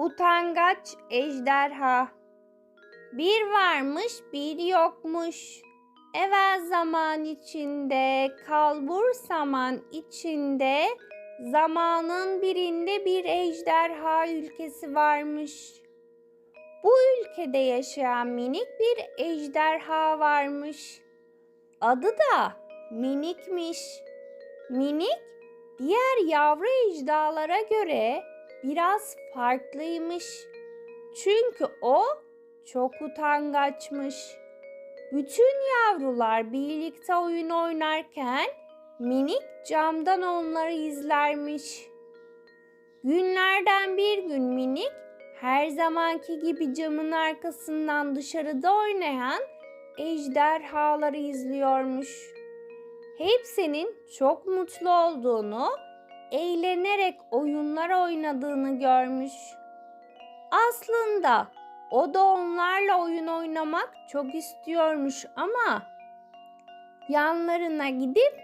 Utangaç ejderha Bir varmış bir yokmuş. Evvel zaman içinde, kalbur zaman içinde, zamanın birinde bir ejderha ülkesi varmış. Bu ülkede yaşayan minik bir ejderha varmış. Adı da minikmiş. Minik diğer yavru ejderhalara göre biraz farklıymış. Çünkü o çok utangaçmış. Bütün yavrular birlikte oyun oynarken minik camdan onları izlermiş. Günlerden bir gün minik her zamanki gibi camın arkasından dışarıda oynayan ejderhaları izliyormuş. Hepsinin çok mutlu olduğunu, eğlenerek oyunlar oynadığını görmüş. Aslında o da onlarla oyun oynamak çok istiyormuş ama yanlarına gidip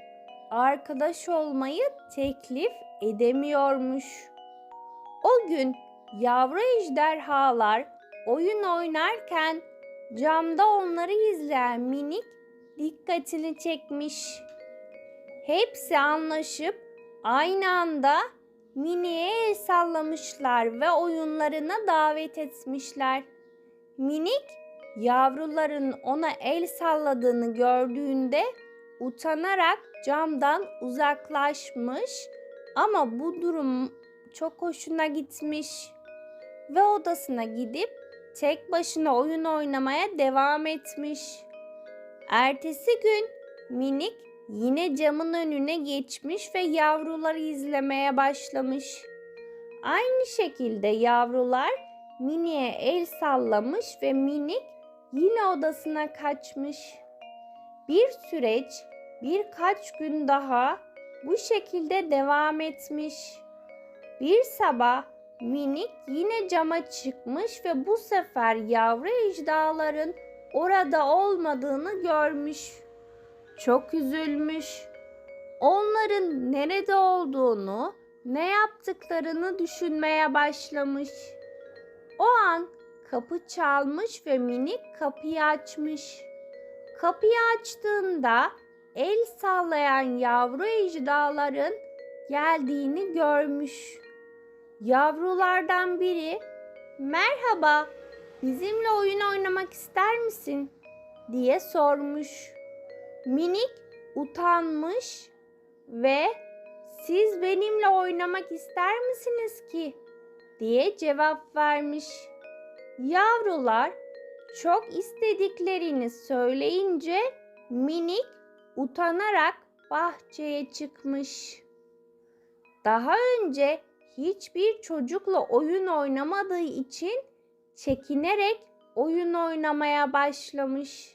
arkadaş olmayı teklif edemiyormuş. O gün yavru ejderhalar oyun oynarken camda onları izleyen minik dikkatini çekmiş. Hepsi anlaşıp aynı anda Mini'ye el sallamışlar ve oyunlarına davet etmişler. Minik yavruların ona el salladığını gördüğünde utanarak camdan uzaklaşmış ama bu durum çok hoşuna gitmiş ve odasına gidip tek başına oyun oynamaya devam etmiş. Ertesi gün minik yine camın önüne geçmiş ve yavruları izlemeye başlamış. Aynı şekilde yavrular Mini'ye el sallamış ve minik yine odasına kaçmış. Bir süreç birkaç gün daha bu şekilde devam etmiş. Bir sabah minik yine cama çıkmış ve bu sefer yavru ejderhaların orada olmadığını görmüş. Çok üzülmüş. Onların nerede olduğunu, ne yaptıklarını düşünmeye başlamış. O an kapı çalmış ve minik kapıyı açmış. Kapıyı açtığında el sallayan yavru ejderhaların geldiğini görmüş. Yavrulardan biri "Merhaba, bizimle oyun oynamak ister misin?" diye sormuş. Minik utanmış ve "Siz benimle oynamak ister misiniz ki?" diye cevap vermiş. Yavrular çok istediklerini söyleyince minik utanarak bahçeye çıkmış. Daha önce hiçbir çocukla oyun oynamadığı için çekinerek oyun oynamaya başlamış.